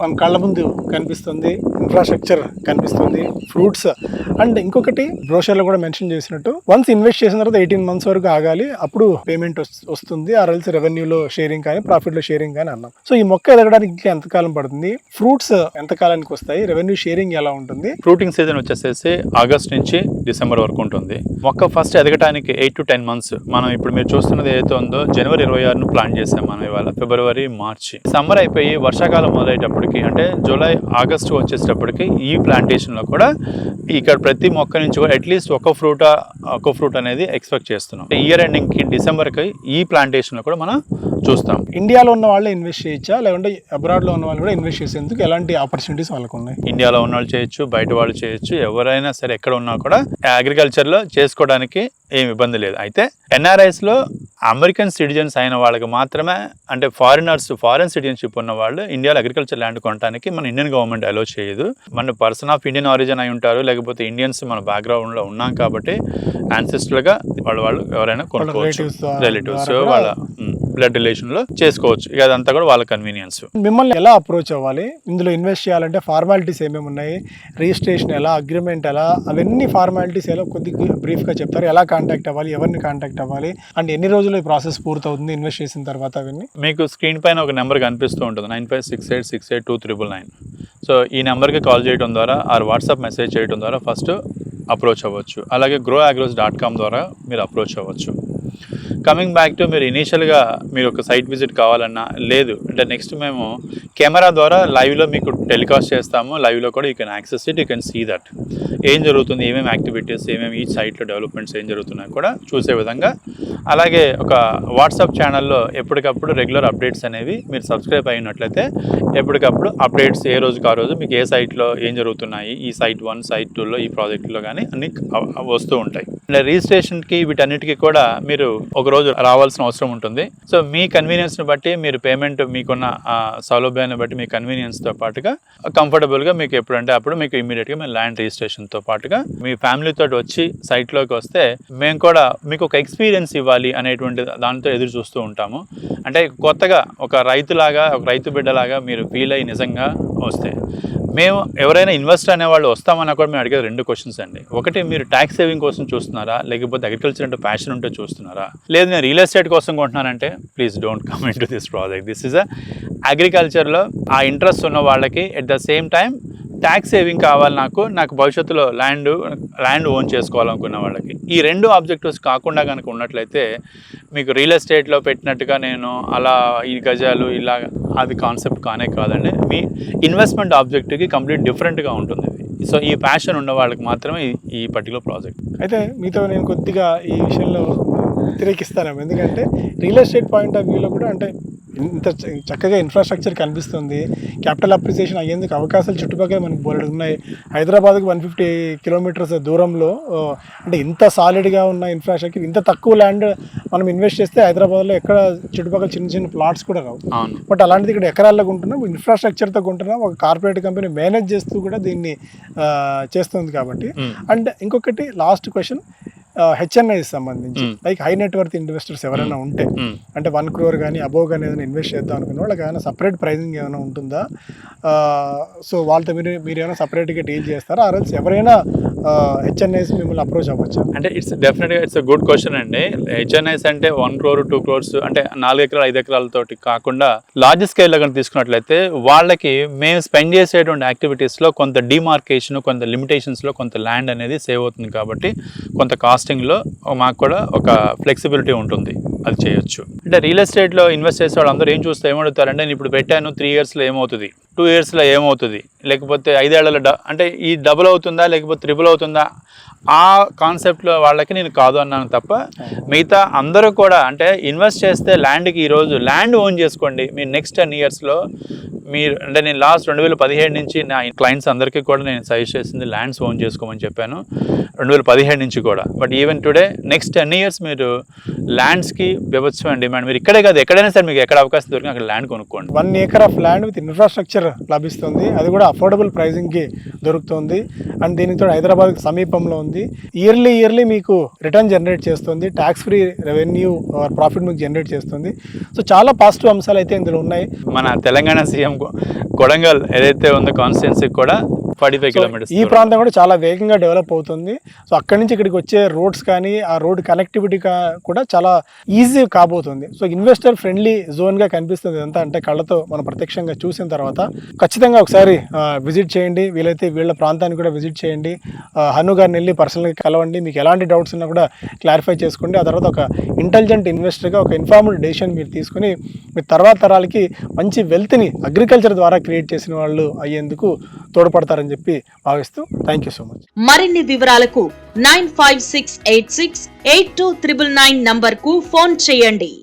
మన కళ్ళ ముందు కనిపిస్తుంది ఇన్ఫ్రాస్ట్రక్చర్ కనిపిస్తుంది ఫ్రూట్స్ అండ్ ఇంకొకటి బ్రోషర్లో కూడా మెన్షన్ చేసినట్టు వన్స్ ఇన్వెస్ట్ చేసిన తర్వాత ఎయిటీన్ మంత్స్ వరకు ఆగాలి అప్పుడు పేమెంట్ వస్తుంది ఆ రెవెన్యూలో షేరింగ్ కానీ ప్రాఫిట్లో షేరింగ్ కానీ అన్నాం. సో ఈ మొక్క ఎదగడానికి ఇంకా ఎంతకాలం పడుతుంది ఫ్రూట్స్ ఎంత కాలానికి వస్తాయి రెవెన్యూ షేరింగ్ ఎలా ఉంటుంది? ఫ్రూటింగ్ సీజన్ వచ్చేసేసి ఆగస్ట్ నుంచి డిసెంబర్ వరకు ఉంటుంది. మొక్క ఫస్ట్ ఎదగటానికి ఎయిట్ టు టెన్ మంత్స్ మనం ఇప్పుడు మీరు చూస్తున్నది ఏదైతే ఉందో జనవరి ఇరవై ఆరును ప్లాన్ చేసాం మనం ఇవాళ ఫిబ్రవరి మార్చి. సమ్మర్ అయిపోయి వర్షాకాలం మొదలయ్యేటప్పటికి అంటే జూలై ఆగస్టు వచ్చేటప్పటికి ఈ ప్లాంటేషన్లో కూడా ఇక్కడ ప్రతి మొక్క నుంచి కూడా అట్లీస్ట్ ఒక ఫ్రూట్ ఒక ఫ్రూట్ అనేది ఎక్స్పెక్ట్ చేస్తున్నాం. ఇయర్ ఎండింగ్కి డిసెంబర్కి ఈ ప్లాంటేషన్లో కూడా మనం చూస్తాం. ఇండియాలో ఉన్న వాళ్ళే ఇన్వెస్ట్ చేయొచ్చా? లేకుంటే అబ్రాడ్లో ఉన్న వాళ్ళు కూడా ఇన్వెస్ట్ చేసేందుకు ఎలాంటి ఆపర్చునిటీస్ వాళ్ళకు ఉన్నాయి ఇండియాలో ఉన్న వాళ్ళు చేయొచ్చు బయట వాళ్ళు చేయొచ్చు. ఎవరైనా సరే ఎక్కడ ఉన్నా కూడా అగ్రికల్చర్లో చేసుకోవడానికి ఏమి ఇబ్బంది లేదు. అయితే NRIs లో అమెరికన్ సిటిజన్స్ అయిన వాళ్ళకి మాత్రమే అంటే ఫారినర్స్ ఫారిన్ సిటిజన్షిప్ ఉన్న వాళ్ళు ఇండియాలో అగ్రికల్చర్ ల్యాండ్ కొనడానికి మన ఇండియన్ గవర్నమెంట్ అలో చేయదు. మన పర్సన్ ఆఫ్ ఇండియన్ ఆరిజిన్ అయి ఉంటారు లేకపోతే ఇండియన్స్ మన బ్యాక్గ్రౌండ్లో ఉన్నాం కాబట్టి ancestral-గా వాళ్ళ వాళ్ళు ఎవరైనా కొనుక్కోవచ్చు. రిలేటివ్స్ వాళ్ళ బ్లడ్ రిలేషన్లో చేసుకోవచ్చు. ఇక అదంతా కూడా వాళ్ళ కన్వీనియన్స్ మిమ్మల్ని ఎలా అప్రోచ్ అవ్వాలి? ఇందులో ఇన్వెస్ట్ చేయాలంటే ఫార్మాలిటీస్ ఏమేమి ఉన్నాయి? రిజిస్ట్రేషన్ ఎలా? అగ్రిమెంట్ ఎలా? అవన్నీ ఫార్మాలిటీస్ ఎలా? కొద్దిగా బ్రీఫ్గా చెప్తారు. ఎలా కాంటాక్ట్ అవ్వాలి? ఎవరిని కాంటాక్ట్ అవ్వాలి? అండ్ ఎన్ని రోజులు ఈ ప్రాసెస్ పూర్తవుతుంది? ఇన్వెస్ట్ చేసిన తర్వాత అవన్నీ? మీకు స్క్రీన్ పైన ఒక నెంబర్ కనిపిస్తూ ఉంటుంది. Nine five six eight six eight two triple nine. So ఈ నెంబర్కి కాల్ చేయడం ద్వారా ఆర్ వాట్సాప్ మెసేజ్ చేయడం ద్వారా ఫస్ట్ అప్రోచ్ అవ్వచ్చు. అలాగే గ్రో అగ్రోస్ డాట్ కామ్ ద్వారా మీరు అప్రోచ్ అవ్వచ్చు. కమింగ్ బ్యాక్ టు మీరు ఇనీషియల్గా మీరు ఒక సైట్ విజిట్ కావాలన్నా లేదు. అంటే నెక్స్ట్ మేము కెమెరా ద్వారా లైవ్లో మీకు టెలికాస్ట్ చేస్తాము. లైవ్లో కూడా you can access it you can see that ఏం జరుగుతుంది? ఏమేమి యాక్టివిటీస్ ఏమేమి ఈ సైట్లో డెవలప్మెంట్స్ ఏం జరుగుతున్నాయి కూడా చూసే విధంగా. అలాగే ఒక వాట్సాప్ ఛానల్లో ఎప్పటికప్పుడు రెగ్యులర్ అప్డేట్స్ అనేవి మీరు సబ్స్క్రైబ్ అయినట్లయితే ఎప్పటికప్పుడు అప్డేట్స్ ఏ రోజుకి ఆ రోజు మీకు ఏ సైట్లో ఏం జరుగుతున్నాయి? ఈ సైట్ వన్ సైట్ టూలో ఈ ప్రాజెక్టులో కానీ అన్ని వస్తూ ఉంటాయి. రిజిస్ట్రేషన్కి వీటన్నిటికీ కూడా మీరు ఒక రోజు రావాల్సిన అవసరం ఉంటుంది. సో మీ కన్వీనియన్స్ని బట్టి మీరు పేమెంట్ మీకున్న సౌలభ్యాన్ని బట్టి మీ కన్వీనియన్స్తో పాటుగా కంఫర్టబుల్గా మీకు ఎప్పుడంటే అప్పుడు మీకు ఇమీడియట్గా మీ ల్యాండ్ రిజిస్ట్రేషన్తో పాటుగా మీ ఫ్యామిలీతో వచ్చి సైట్లోకి వస్తే మేము కూడా మీకు ఒక ఎక్స్పీరియన్స్ ఇవ్వాలి అనేటువంటి దాంతో ఎదురు చూస్తూ ఉంటాము. అంటే కొత్తగా ఒక రైతులాగా ఒక రైతు బిడ్డలాగా మీరు ఫీల్ అయ్యి నిజంగా వస్తే. మేము ఎవరైనా ఇన్వెస్టర్ అనేవాళ్ళు వస్తామన్నా కూడా మేము అడిగేది రెండు క్వశ్చన్స్ అండి. ఒకటి మీరు ట్యాక్స్ సేవింగ్ కోసం చూస్తున్నారా? లేకపోతే అగ్రికల్చర్ అంటే ప్యాషన్ ఉంటే చూస్తున్నారా? లేదు నేను రియల్ ఎస్టేట్ కోసం కొంటున్నానంటే please don't come in to this project this is a అగ్రికల్చర్లో ఆ ఇంట్రెస్ట్ ఉన్న వాళ్ళకి at the same time tax saving కావాలి నాకు నాకు భవిష్యత్తులో ల్యాండ్ ల్యాండ్ ఓన్ చేసుకోవాలనుకున్న వాళ్ళకి. ఈ రెండు ఆబ్జెక్టివ్స్ కాకుండా కనుక ఉన్నట్లయితే మీకు రియల్ ఎస్టేట్లో పెట్టినట్టుగా నేను అలా ఈ గజాలు ఇలా అది కాన్సెప్ట్ కానే కాదండి. మీ ఇన్వెస్ట్మెంట్ ఆబ్జెక్టివ్కి కంప్లీట్ డిఫరెంట్గా ఉంటుంది సో ఈ ప్యాషన్ ఉన్న వాళ్ళకి మాత్రమే ఈ- ఈ పర్టికులర్ ప్రాజెక్ట్ అయితే మీతో నేను కొద్దిగా ఈ విషయంలో వ్యతిరేకిస్తాను ఎందుకంటే రియల్ ఎస్టేట్ పాయింట్ ఆఫ్ వ్యూలో కూడా అంటే ఇంత చక్కగా ఇన్ఫ్రాస్ట్రక్చర్ కనిపిస్తుంది. క్యాపిటల్ అప్రిసియేషన్ అయ్యేందుకు అవకాశాలు చుట్టుపక్కల మనకు బోలెడు ఉన్నాయి. హైదరాబాద్కి వన్ ఫిఫ్టీ కిలోమీటర్స్ దూరంలో అంటే ఇంత సాలిడ్గా ఉన్న ఇన్ఫ్రాస్ట్రక్చర్ ఇంత తక్కువ ల్యాండ్ మనం ఇన్వెస్ట్ చేస్తే హైదరాబాద్లో ఎక్కడ చుట్టుపక్కల చిన్న చిన్న ప్లాట్స్ కూడా రావు. బట్ అలాంటిది ఇక్కడ ఎకరాల్లో కొంటున్నాం ఇన్ఫ్రాస్ట్రక్చర్తో కొంటున్నాం ఒక కార్పొరేట్ కంపెనీ మేనేజ్ చేస్తూ కూడా దీన్ని చేస్తుంది కాబట్టి. అండ్ ఇంకొకటి లాస్ట్ క్వశ్చన్ హెచ్ఎన్ఐకి సంబంధించి. లైక్ హై నెట్వర్త్ ఇన్వెస్టర్స్ ఎవరైనా ఉంటే. అంటే వన్ క్రోర్ కానీ అబోవ్ కానీ ఏదైనా ఇన్వెస్ట్ చేద్దాం అనుకున్న వాళ్ళకి ఏమైనా సపరేట్ ప్రైజింగ్ ఏమైనా ఉంటుందా సో వాళ్ళతో మీరు మీరు ఏమైనా సపరేట్గా డీల్ చేస్తారా ఆర్ఎల్స్ ఎవరైనా హెచ్ఎన్ఐస్ మిమ్మల్ని అప్రోచ్ అవ్వచ్చు? అంటే ఇట్స్ డెఫినెట్గా ఇట్స్ గుడ్ క్వశ్చన్ అండి. హెచ్ఎన్ఐస్ అంటే వన్ క్రోర్ టూ క్రోర్స్ అంటే నాలుగు ఎకరాలు ఐదు ఎకరాలతోటి కాకుండా లార్జ్ స్కేల్లో కనుక తీసుకున్నట్లయితే వాళ్ళకి మేము స్పెండ్ చేసేటువంటి యాక్టివిటీస్లో కొంత డిమార్కేషన్ కొంత లిమిటేషన్స్లో కొంత ల్యాండ్ అనేది సేవ్ అవుతుంది కాబట్టి కొంత కాస్టింగ్లో మాకు కూడా ఒక ఫ్లెక్సిబిలిటీ ఉంటుంది. అది చేయొచ్చు. అంటే రియల్ ఎస్టేట్లో ఇన్వెస్ట్ చేసే వాళ్ళు అందరూ ఏం చూస్తే ఏమడుగుతారంటే నేను ఇప్పుడు పెట్టాను త్రీ ఇయర్స్లో ఏమవుతుంది? టూ ఇయర్స్లో ఏమవుతుంది? లేకపోతే ఐదేళ్ళలో డ అంటే ఈ డబుల్ అవుతుందా లేకపోతే ట్రిపుల్ అవుతుందా? ఆ కాన్సెప్ట్లో వాళ్ళకి నేను కాదు అన్నాను తప్ప మిగతా అందరూ కూడా అంటే ఇన్వెస్ట్ చేస్తే ల్యాండ్కి ఈరోజు ల్యాండ్ ఓన్ చేసుకోండి. మీరు నెక్స్ట్ టెన్ ఇయర్స్లో మీరు అంటే నేను లాస్ట్ రెండు వేల పదిహేడు నుంచి నా క్లయింట్స్ అందరికీ కూడా నేను సజెస్ట్ చేసింది ల్యాండ్స్ ఓన్ చేసుకోమని చెప్పాను. రెండు వేల పదిహేడు నుంచి కూడా. But even today next ten years మీరు ల్యాండ్స్కి బీభత్సమైన డిమాండ్ మీరు ఇక్కడే కాదు ఎక్కడైనా సరే మీకు ఎక్కడ అవకాశం దొరికి అక్కడ ల్యాండ్ కొనుక్కోండి. One acre of land with infrastructure లభిస్తుంది. అది కూడా అఫోర్డబుల్ ప్రైజింగ్కి దొరుకుతుంది. అండ్ దీనితో హైదరాబాద్కి సమీపంలో ఉంది. ఇయర్లీ ఇయర్లీ మీకు రిటర్న్ జనరేట్ చేస్తుంది. ట్యాక్స్ ఫ్రీ రెవెన్యూ ప్రాఫిట్ మీకు జనరేట్ చేస్తుంది. సో చాలా పాజిటివ్ అంశాలు అయితే ఇందులో ఉన్నాయి. మన తెలంగాణ సీఎం కొడంగల్ ఏదైతే ఉందో కాన్స్టిట్యున్సీ కూడా ఫార్టీ ఫైవ్ కిలోమీటర్స్ ఈ ప్రాంతం కూడా చాలా వేగంగా డెవలప్ అవుతుంది. సో అక్కడి నుంచి ఇక్కడికి వచ్చే రోడ్స్ కానీ ఆ రోడ్ కనెక్టివిటీ కూడా చాలా ఈజీ కాబోతుంది. సో ఇన్వెస్టర్ ఫ్రెండ్లీ జోన్గా కనిపిస్తుంది ఇదంతా. అంటే కళ్ళతో మనం ప్రత్యక్షంగా చూసిన తర్వాత ఖచ్చితంగా ఒకసారి విజిట్ చేయండి. వీలైతే వీళ్ళ ప్రాంతాన్ని కూడా విజిట్ చేయండి. హను గారిని వెళ్ళి పర్సనల్గా కలవండి. మీకు ఎలాంటి డౌట్స్ ఉన్నా కూడా క్లారిఫై చేసుకోండి. ఆ తర్వాత ఒక ఇంటెలిజెంట్ ఇన్వెస్టర్గా ఒక ఇన్ఫార్మ్డ్ డెసిషన్ మీరు తీసుకుని మీ తర్వాత తరాలకి మంచి వెల్త్ని అగ్రికల్చర్ ద్వారా క్రియేట్ చేసిన వాళ్ళు అయ్యేందుకు తోడ్పడతారని చెప్పి భావిస్తూ థ్యాంక్ యూ సో మచ్. మరిన్ని వివరాలకు nine five six eight six eight two triple nine నంబర్కు ఫోన్ చేయండి.